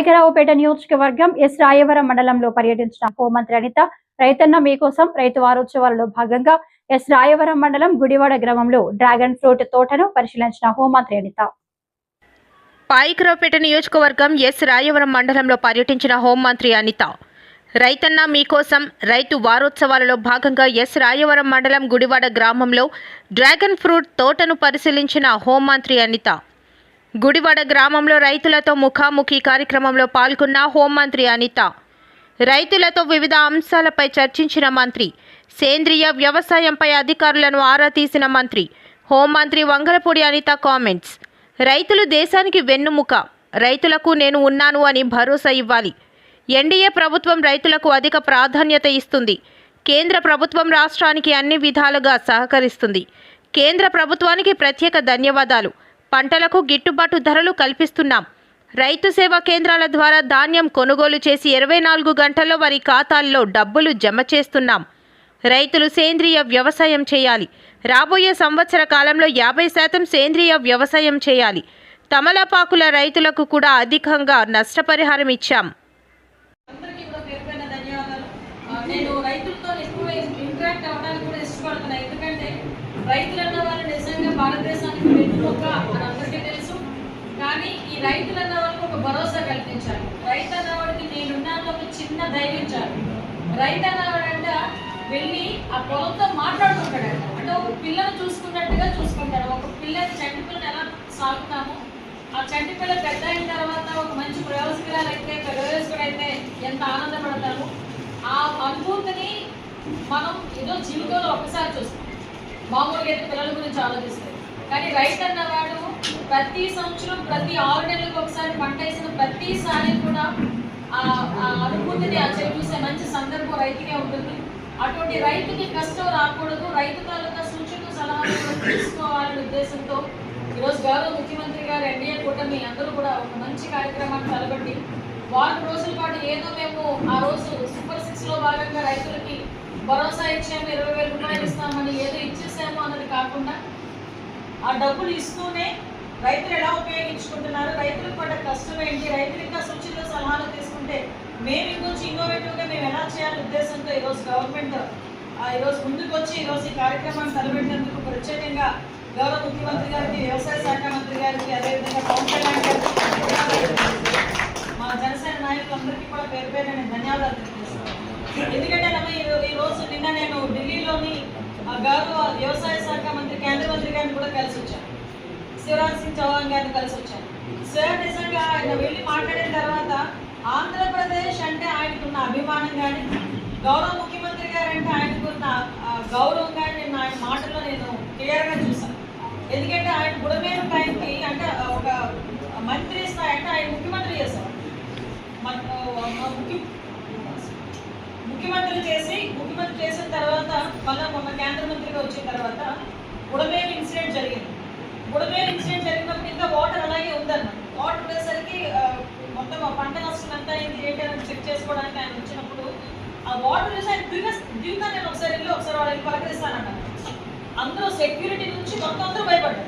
పాయకరావుపేట నియోజకవర్గం ఎస్ రాయవరం మండలంలో పర్యటించిన హోంమంత్రి అనిత రైతన్న మీకోసం రైతు వారోత్సవాలలో భాగంగా ఎస్ రాయవరం మండలం గుడివాడ గ్రామంలో డ్రాగన్ ఫ్రూట్ తోటను పరిశీలించిన హోంమంత్రి అనిత. పాయికరావుపేట నియోజకవర్గం ఎస్ రాయవరం మండలంలో పర్యటించిన హోంమంత్రి అనిత రైతన్న మీకోసం రైతు వారోత్సవాలలో భాగంగా ఎస్ రాయవరం మండలం గుడివాడ గ్రామంలో డ్రాగన్ ఫ్రూట్ తోటను పరిశీలించిన హోంమంత్రి అనిత గుడివాడ గ్రామంలో రైతులతో ముఖాముఖి కార్యక్రమంలో పాల్గొన్న హోంమంత్రి అనిత. రైతులతో వివిధ అంశాలపై చర్చించిన మంత్రి. సేంద్రియ వ్యవసాయంపై అధికారులను ఆరా తీసిన మంత్రి. హోంమంత్రి వంగలపూడి అనిత కామెంట్స్. రైతులు దేశానికి వెన్నుముక. రైతులకు నేను ఉన్నాను అని భరోసా ఇవ్వాలి. ఎన్డీఏ ప్రభుత్వం రైతులకు అధిక ప్రాధాన్యత ఇస్తుంది. కేంద్ర ప్రభుత్వం రాష్ట్రానికి అన్ని విధాలుగా సహకరిస్తుంది. కేంద్ర ప్రభుత్వానికి ప్రత్యేక ధన్యవాదాలు. పంటలకు గిట్టుబాటు ధరలు కల్పిస్తున్నాం. రైతు సేవా కేంద్రాల ద్వారా ధాన్యం కొనుగోలు చేసి ఇరవై నాలుగు గంటల్లో వారి ఖాతాల్లో డబ్బులు జమ చేస్తున్నాం. రైతులు సేంద్రియ వ్యవసాయం చేయాలి. రాబోయే సంవత్సర కాలంలో యాభై శాతం సేంద్రియ వ్యవసాయం చేయాలి. తమలపాకుల రైతులకు కూడా అధికంగా నష్టపరిహారం ఇచ్చాం. నేను రైతులతో ఎక్కువ ఇంటరాక్ట్ అవ్వడానికి కూడా ఇష్టపడుతున్నాను ఎందుకంటే రైతులు అన్న వాళ్ళు నిజంగా భారతదేశానికి వెన్నుముక అని అందరికీ తెలుసు కానీ ఈ రైతులు అన్న ఒక భరోసా కల్పించాలి. రైతు అన్నవాడికి నేనున్నాను ఒక చిన్న ధైర్యం చాలు. రైతు అన్నవాడంట వెళ్ళి ఆ పొలంతో మాట్లాడుకుంటాడు. అంటే ఒక పిల్లను చూసుకున్నట్టుగా చూసుకుంటాడు. ఒక పిల్లని చంటి పిల్లని ఎలా సాగుతాము? ఆ చంటి పిల్ల పెద్ద అయిన తర్వాత ఒక మంచి ప్రయోజకురాలు అయితే ప్రయోజకుడు అయితే ఎంత ఆనందపడతాము? ఆ అనుభూతిని మనం ఏదో జీవితంలో ఒకసారి చూస్తాం. మామూలుగా అయితే పిల్లల గురించి ఆలోచిస్తాం. కానీ రైతు అన్నవాడు ప్రతి సంవత్సరం ప్రతి ఆరు నెలలకు ఒకసారి పంట వేసిన ప్రతిసారి కూడా ఆ అనుభూతిని ఆ చెవి చూసే మంచి సందర్భం రైతుకే ఉంటుంది. అటువంటి రైతుకి కష్టం రాకూడదు. రైతు తాలూకా సూచనలు సలహాలు తీసుకోవాలనే ఉద్దేశంతో ఈరోజు గౌరవ ముఖ్యమంత్రి గారు ఎన్డీఏ కూటమి అందరూ కూడా ఒక మంచి కార్యక్రమాన్ని తలబట్టి వారం రోజుల పాటు ఏదో మేము ఆ రోజు సూపర్ సిక్స్లో భాగంగా రైతులకి భరోసా ఇచ్చాము ఇరవై వేల రూపాయలు ఇస్తామని ఏదో ఇచ్చేసాము అన్నది కాకుండా ఆ డబ్బులు ఇస్తూనే రైతులు ఎలా ఉపయోగించుకుంటున్నారు? రైతులకు పడ్డ కష్టం ఏంటి? రైతులు ఇంకా సూచనలు సలహాలు తీసుకుంటే మేము ఇంకొంచెం ఇన్నోవేటివ్గా మేము ఎలా చేయాలి ఉద్దేశంతో ఈరోజు గవర్నమెంట్ ఆ, ఈరోజు ముందుకు వచ్చి ఈరోజు ఈ కార్యక్రమాన్ని తలపెట్టినందుకు ప్రత్యేకంగా గౌరవ ముఖ్యమంత్రి గారికి వ్యవసాయ శాఖ మంత్రి గారికి అదేవిధంగా పవన్ కళ్యాణ్ గారికి మా జనసేన నాయకులందరికీ కూడా పేరు పేరు నేను ధన్యవాదాలు తెలియజేస్తాను ఎందుకంటే రమ్మ ఈ రోజు నిన్న నేను ఢిల్లీలోని ఆ గౌరవ వ్యవసాయ శాఖ మంత్రి కేంద్ర మంత్రి గారిని కూడా కలిసి వచ్చాను. శివరాజ్ సింగ్ చౌహాన్ గారిని కలిసి వచ్చాను. సార్ నిజంగా ఆయన వెళ్ళి మాట్లాడిన తర్వాత ఆంధ్రప్రదేశ్ అంటే ఆయనకున్న అభిమానం కానీ గౌరవ ముఖ్యమంత్రి గారు అంటే ఆయనకున్న గౌరవం కానీ నేను ఆయన మాటల్లో నేను క్లియర్గా చూసాను ఎందుకంటే ఆయన బుడమేరు టైంకి అంటే ఒక మంత్రి స్థాయి అంటే ఆయన ముఖ్యమంత్రి చేశారు. ముఖ్య ముఖ్యమంత్రి చేసి ముఖ్యమంత్రి చేసిన తర్వాత మళ్ళీ మొన్న కేంద్ర మంత్రిగా వచ్చిన తర్వాత బుడమేరు బుడమేరు ఇన్సిడెంట్ జరిగినప్పుడు ఇంకా వాటర్ అలాగే ఉందన్న వాటర్ ఉండేసరికి మొత్తం ఆ పంట నష్టం ఎంత అయింది ఏంటి అని చెక్ చేసుకోవడానికి ఆయన వచ్చినప్పుడు ఆ వాటర్ చూసి ఆయన దిగ దిగుతా నేను ఒకసారి వెళ్ళి ఒకసారి వాళ్ళకి పలకరిస్తానన్న అందరూ సెక్యూరిటీ నుంచి మొత్తం అందరూ భయపడ్డారు.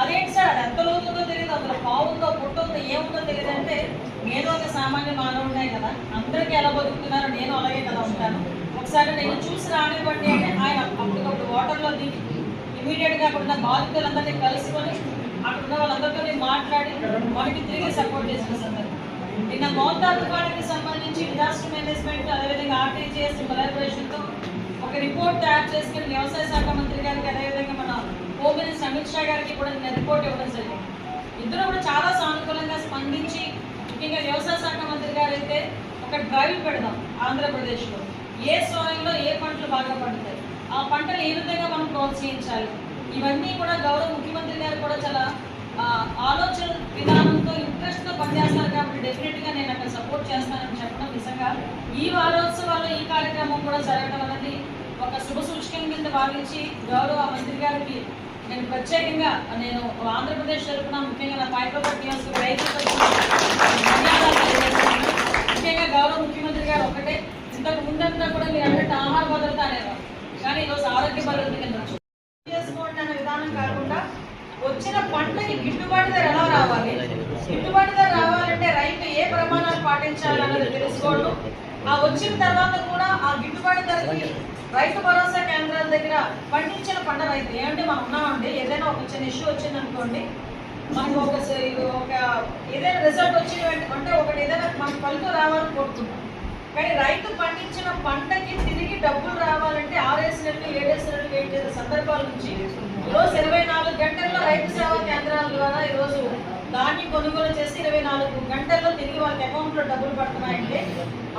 అదేంటి సార్ అది ఎంత లోతుందో తెలియదు అందులో పావుందో పుట్టుందో ఏముందో తెలియదు అంటే నేను ఒక సామాన్య మానవుడే కదా అందరికీ ఎలా బతుకుతున్నారో నేను అలాగే కదా ఉంటాను. ఒకసారి నేను చూసి రానివ్వండి అంటే ఆయన అప్పటికప్పుడు వాటర్లో దిగి ఇమీడియట్గా అక్కడ ఉన్న బాధితులందరినీ కలుసుకొని అక్కడ ఉన్న వాళ్ళందరితో మాట్లాడి మనకి తిరిగి సపోర్ట్ చేసిన సందర్భం నిన్న మోతా తుఫానికి సంబంధించి డిజాస్టర్ మేనేజ్మెంట్ అదేవిధంగా ఆర్టీజీఎస్ కొలాబరేషన్తో ఒక రిపోర్ట్ తయారు చేసుకుని వ్యవసాయ శాఖ మంత్రి గారికి అదేవిధంగా మన హోమ్ మినిస్టర్ అమిత్ షా గారికి కూడా నిన్న రిపోర్ట్ ఇవ్వడం జరిగింది. ఇద్దరు కూడా చాలా సానుకూలంగా స్పందించి ముఖ్యంగా వ్యవసాయ శాఖ మంత్రి గారు అయితే ఒక డ్రైవ్ పెడదాం ఆంధ్రప్రదేశ్లో. ఏ సోయిల్లో ఏ పంటలు బాగా పండుతాయి? ఆ పంటను ఏ విధంగా మనం ప్రోత్సహించాలి ఇవన్నీ కూడా గౌరవ ముఖ్యమంత్రి గారు కూడా చాలా ఆలోచన విధానంతో ఇంట్రెస్ట్తో పనిచేస్తారు కాబట్టి డెఫినెట్గా నేను అక్కడ సపోర్ట్ చేస్తానని చెప్పడం నిజంగా. ఈ వారోత్సవాల్లో ఈ కార్యక్రమం కూడా జరగడం అనేది ఒక శుభ సూచకం కింద భావించి గౌరవ మంత్రి గారికి నేను ప్రత్యేకంగా నేను ఆంధ్రప్రదేశ్ తరఫున ముఖ్యంగా నా పాయకపట్ నియోజకవర్గ రైతుల ముఖ్యంగా గౌరవ ముఖ్యమంత్రి గారు ఒకటే ఇంతకు ముందంతా కూడా మీరు అన్నట్టు ఆహార భద్రత అనేవారు. కానీ ఈరోజు ఆరోగ్య భద్రత కింద చేసుకోండి అనే విధానం కాకుండా వచ్చిన పంటకి గిట్టుబాటు ధర ఎలా రావాలి? గిట్టుబాటు ధర రావాలంటే రైతు ఏ ప్రమాణాలు పాటించాలన్నది తెలుసుకోవడం. ఆ వచ్చిన తర్వాత కూడా ఆ గిట్టుబాటు ధరకి రైతు భరోసా కేంద్రాల దగ్గర పండించిన పంట రైతు. ఏమంటే మనం ఉన్నామండి ఏదైనా ఒక చిన్న ఇష్యూ వచ్చిందనుకోండి మనకు ఒక ఒక ఏదైనా రిజల్ట్ వచ్చిన అంటే ఒకటి ఏదైనా మనకు ఫలితం రావాలని కోరుకుంటాం. కానీ రైతు పండించిన పంటకి తిరిగి డబ్బులు రావాలంటే ఆరేసి నెలలు ఏడేసి నెలలు వెయిట్ చేసే సందర్భాల నుంచి ఈరోజు ఇరవై నాలుగు గంటల్లో రైతు సేవా కేంద్రాల ద్వారా ఈరోజు ధాన్యం కొనుగోలు చేసి ఇరవై నాలుగు గంటల్లో తిరిగి వాళ్ళకి అకౌంట్లో డబ్బులు పడుతున్నాయంటే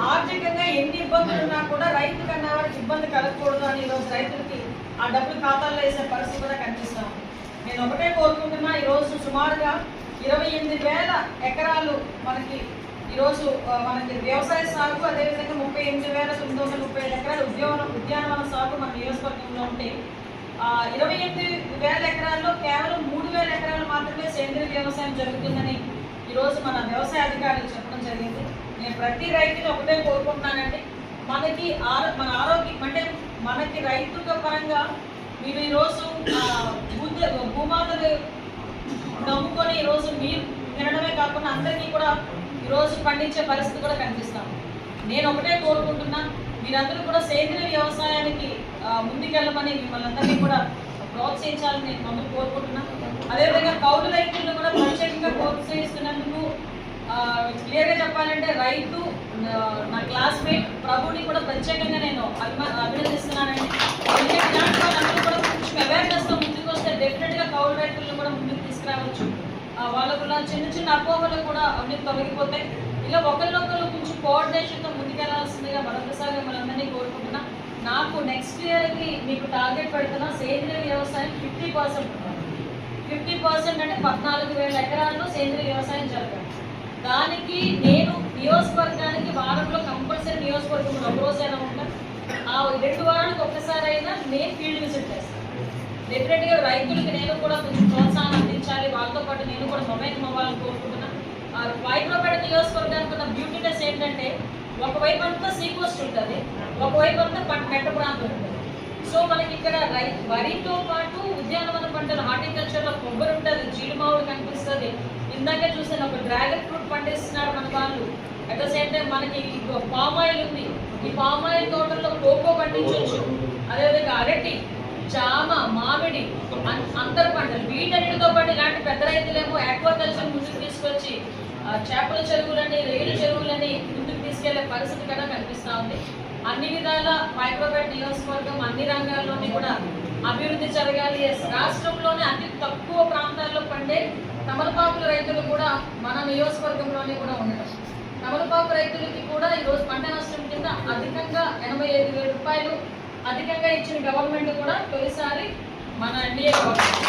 ఆర్థికంగా ఎన్ని ఇబ్బందులు ఉన్నా కూడా రైతు కన్నా వారికి ఇబ్బంది కలగకూడదు అని ఈరోజు రైతులకి ఆ డబ్బులు ఖాతాల్లో వేసే పరిస్థితి కూడా కనిపిస్తాం నేను ఒకటే కోరుకుంటున్నా ఈరోజు సుమారుగా ఇరవై ఎనిమిది వేల ఎకరాలు మనకి ఈరోజు మనకి వ్యవసాయ సాగు అదేవిధంగా ముప్పై ఎనిమిది వేల తొమ్మిది వందల ముప్పై ఐదు ఎకరాలు ఉద్యాన ఉద్యానవన సాగు మన నియోజకవర్గంలో ఉంటే ఇరవై ఎనిమిది వేల ఎకరాల్లో కేవలం మూడు వేల ఎకరాలు మాత్రమే సేంద్రీయ వ్యవసాయం జరుగుతుందని ఈరోజు మన వ్యవసాయ అధికారులు చెప్పడం జరిగింది. నేను ప్రతి రైతుని ఒకటే కోరుకుంటున్నానండి. మనకి ఆరో మన ఆరోగ్యం అంటే మనకి రైతుల పరంగా మీరు ఈరోజు భూత భూమాతలు నమ్ముకొని ఈరోజు మీరు తినడమే కాకుండా అందరికీ కూడా రోజు పండించే పరిస్థితి కూడా కనిపిస్తాను నేను ఒకటే కోరుకుంటున్నా మీరందరూ కూడా సేంద్రియ వ్యవసాయానికి ముందుకెళ్ళమని మిమ్మల్ని అందరినీ కూడా ప్రోత్సహించాలని నేను మమ్మల్ని కోరుకుంటున్నా. అదేవిధంగా కౌలు రైతులను కూడా ప్రత్యేకంగా ప్రోత్సహిస్తున్నందుకు క్లియర్గా చెప్పాలంటే రైతు నా క్లాస్మేట్ ప్రభుని కూడా ప్రత్యేకంగా నేను అభిమా అభినందిస్తున్నానండి. ఎందుకంటే ఇలాంటి వాళ్ళందరూ కూడా కొంచెం అవేర్నెస్తో ముందుకు వస్తే డెఫినెట్గా కౌలు రైతులను కూడా ముందుకు తీసుకురావచ్చు. వాళ్ళకున్న వాళ్ళకు చిన్న చిన్న అపోహలు కూడా అన్ని తొలగిపోతాయి. ఇలా ఒకరినొకరు కొంచెం కోఆర్డినేషన్తో ముందుకెళ్ళాల్సిందిగా మరొకసారి మిమ్మల్ని కోరుకుంటున్నా. నాకు నెక్స్ట్ ఇయర్కి మీకు టార్గెట్ పెడుతున్నా సేంద్రియ వ్యవసాయం ఫిఫ్టీ పర్సెంట్ ఫిఫ్టీ పర్సెంట్ అంటే పద్నాలుగు వేల ఎకరాల్లో సేంద్రియ వ్యవసాయం జరగాలి. దానికి నేను నియోజకవర్గానికి వారంలో కంపల్సరీ నియోజకవర్గంలో ఒక రోజైనా ఉంటాను ఆ రెండు వారాలకు ఒక్కసారి అయినా నేను ఫీల్డ్ విజిట్ చేస్తాను డెఫినెట్గా రైతులకి నేను కూడా కొంచెం ప్రోత్సాహం అందించాలి. వాళ్ళతో పాటు నేను కూడా మొబైల్ అవ్వాలని కోరుకుంటున్నాను వైద్యపేట నియోజకవర్గానికి ఉన్న బ్యూటీనెస్ ఏంటంటే ఒకవైపు అంతా సీకోస్ట్ ఉంటుంది ఒకవైపు అంతా పంట మెట్ట ప్రాంతం ఉంటుంది. సో మనకి ఇక్కడ రై వరితో పాటు ఉద్యానవన పంటలు హార్టికల్చర్లో కొబ్బరి ఉంటుంది జీడిమావులు కనిపిస్తుంది. ఇందాక చూసాను ఒక డ్రాగన్ ఫ్రూట్ పండిస్తున్నారు మన వాళ్ళు. అట్ ద సేమ్ టైం మనకి పామ్ ఆయిల్ ఉంది. ఈ పామ్ ఆయిల్ తోటల్లో కోకో పండించవచ్చు అదేవిధంగా అరటి. జామ మామిడి అంతర పంటలు. వీటన్నిటితో పాటు ఇలాంటి పెద్ద రైతులేమో ఆక్వాకల్చర్ ముందుకు తీసుకొచ్చి చేపల చెరువులని రైలు చెరువులని ముందుకు తీసుకెళ్ళే పరిస్థితి కూడా కనిపిస్తూ ఉంది. అన్ని విధాల మైక్రోబెట్ నియోజకవర్గం అన్ని రంగాల్లోని కూడా అభివృద్ధి జరగాలి రాష్ట్రంలోనే అతి తక్కువ ప్రాంతాల్లో పండే తమలపాకుల రైతులు కూడా మన నియోజకవర్గంలోనే కూడా ఉండటం. తమలపాకు రైతులకి కూడా ఈరోజు పంట నష్టం కింద అధికంగా ఎనభై ఐదు వేల రూపాయలు అధికంగా ఇచ్చిన గవర్నమెంట్ కూడా తొలిసారి మన ఎన్డీఏ గవర్నమెంట్.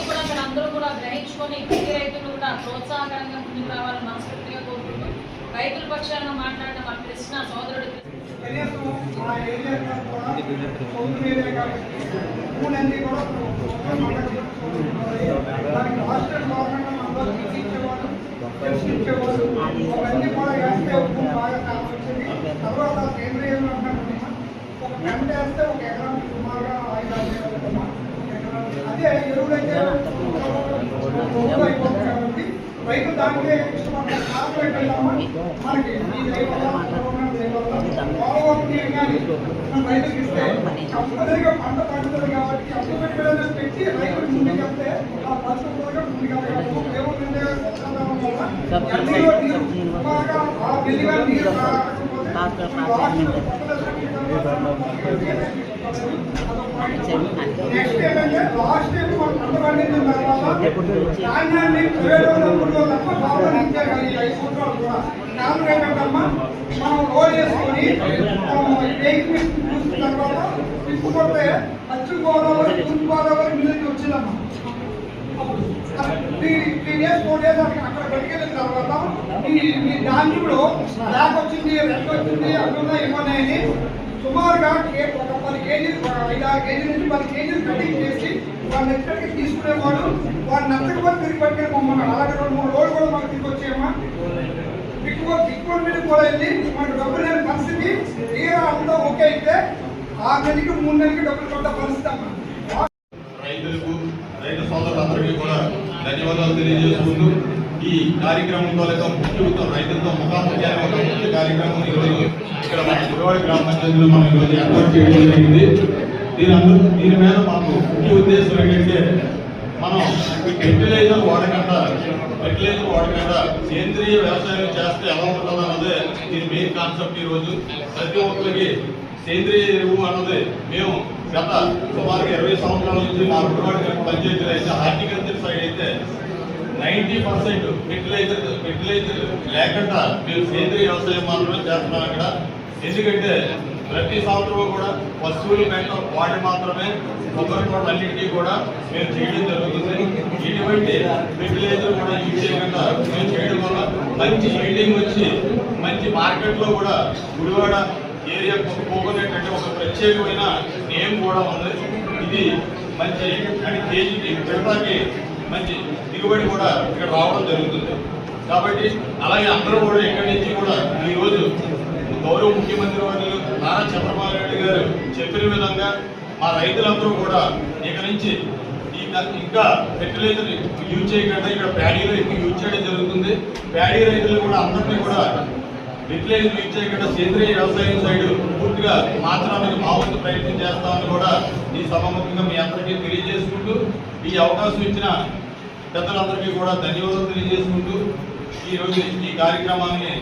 కూడా మీరు అందరూ కూడా గ్రహించుకొని ప్రతి రైతులు కూడా ప్రోత్సాహకరంగా ముందుకు రావాలని మనస్ఫూర్తిగా కోరుకుంటూ రైతుల పక్షాన మాట్లాడిన మా కృష్ణ సోదరుడు కూడా అదే ఎరువులైతే ఎక్కువ అయిపోతుంది కాబట్టి రైతు దానికే ఇష్టపడతారు కార్పొరేట్ వెళ్ళామా మనకి ఈ దైవల్ల, గవర్నమెంట్ దైవల్ల బాగుంటుంది కానీ మనం రైతుకి ఇస్తే కంపల్సరిగా పంట పండుతుంది కాబట్టి అప్పు పెట్టుబడి పెట్టి రైతులు ముందుకు వెళ్తే ఆ పరిస్థితి కూడా ముందుకు వెళ్ళగలరు ఏముందంటే వర్షాకాలం వల్ల ఎన్నో నీరు బాగా ఆ బిల్లుగా మనం మనం రోల్ చేసుకొని తర్వాత తిప్పుకుంటే పశ్చిమ గోదావరి తూర్పు గోదావరి మిల్లుకి వచ్చిందమ్మా three three days four days అక్కడ అక్కడ పట్టుకెళ్ళిన తర్వాత ఈ దాంట్లో ధాన్యంలో బ్లాక్ వచ్చింది రెడ్ వచ్చింది అట్లున్నా ఇవ్వనాయని సుమారుగా పది కేజీలు ఐదు ఆరు కేజీల నుంచి పది కేజీలు కటింగ్ చేసి వాళ్ళని ఎక్కడికి తీసుకునేవాడు వాడు నచ్చకపోతే తిరిగి పట్టుకెళ్ళి మమ్మల్ని అలాగే రెండు మూడు రోజులు కూడా మాకు తిరిగి వచ్చేయమ్మా. ఎక్కువ ఎక్కువ మీద కూడా వెళ్ళి మనకు డబ్బులు లేని పరిస్థితి తీరా అంతా ఓకే అయితే ఆరు నెలలకి మూడు నెలలకి డబ్బులు కొట్ట పరిస్థితి అమ్మా రైతులకు కూడా ధన్యవాదాలు తెలియజేసుకుంటూ ఈ కార్యక్రమం తాలూకా ముఖ్యతో రైతులతో ముఖాముఖి ఒక ముఖ్య కార్యక్రమం ఈరోజు ఇక్కడ మన గుడివాడ గ్రామ పంచాయతీలో మనం ఈరోజు ఏర్పాటు చేయడం జరిగింది. దీని అందరూ దీని మీద మాకు ముఖ్య ఉద్దేశం ఏంటంటే మనం ఫెర్టిలైజర్ వాడకుండా ఫెర్టిలైజర్ వాడకుండా సేంద్రియ వ్యవసాయం చేస్తే ఎలా ఉంటుందో అన్నదే దీని మెయిన్ కాన్సెప్ట్ ఈ రోజు ప్రతి ఒక్కరికి సేంద్రియ ఎరువు అన్నది మేము గత సుమారుగా ఇరవై సంవత్సరాల నుంచి మా గుడివాడ పంచాయతీలో అయితే horticulture ninety percent fertiliser fertiliser లేకుండా మీరు సేంద్రియ వ్యవసాయం మాత్రమే చేస్తున్నాం ఇక్కడ ఎందుకంటే ప్రతి సంవత్సరం కూడా పశువులు వెంట వాడి మాత్రమే కొబ్బరి తోటలన్నిటికీ కూడా మేము చేయడం జరుగుతుంది. ఇటువంటి ఫెర్టిలైజర్ కూడా యూజ్ చేయకుండా మేము చేయడం వల్ల మంచి ఈల్డింగ్ వచ్చి మంచి మార్కెట్లో కూడా గుడివాడ ఏరియా కోకోనట్ అంటే ఒక ప్రత్యేకమైన నేమ్ కూడా ఉంది. ఇది మంచి అంటే కేజీకి క్వింటాకి మంచి దిగుబడి కూడా ఇక్కడ రావడం జరుగుతుంది. కాబట్టి అలాగే అందరూ కూడా ఇక్కడి నుంచి కూడా ఈ రోజు గౌరవ ముఖ్యమంత్రి వర్యులు నారా చంద్రబాబు నాయుడు గారు చెప్పిన విధంగా మా రైతులందరూ కూడా ఇక నుంచి ఇంకా ఫెర్టిలైజర్ యూజ్ చేయకుండా ఇక్కడ ప్యాడీలో ఎక్కువ యూజ్ చేయడం జరుగుతుంది. ప్యాడీ రైతులు కూడా అందరినీ కూడా ఫెర్టిలైజర్ యూజ్ చేయకుండా సేంద్రియ వ్యవసాయం సైడ్ పూర్తిగా మార్చడానికి మా వంతు ప్రయత్నం చేస్తామని కూడా ఈ సభముఖంగా మీ అందరికీ తెలియజేసుకుంటూ ఈ అవకాశం ఇచ్చిన పెద్దలందరికీ కూడా ధన్యవాదాలు తెలియజేసుకుంటూ ఈరోజు ఈ కార్యక్రమాన్ని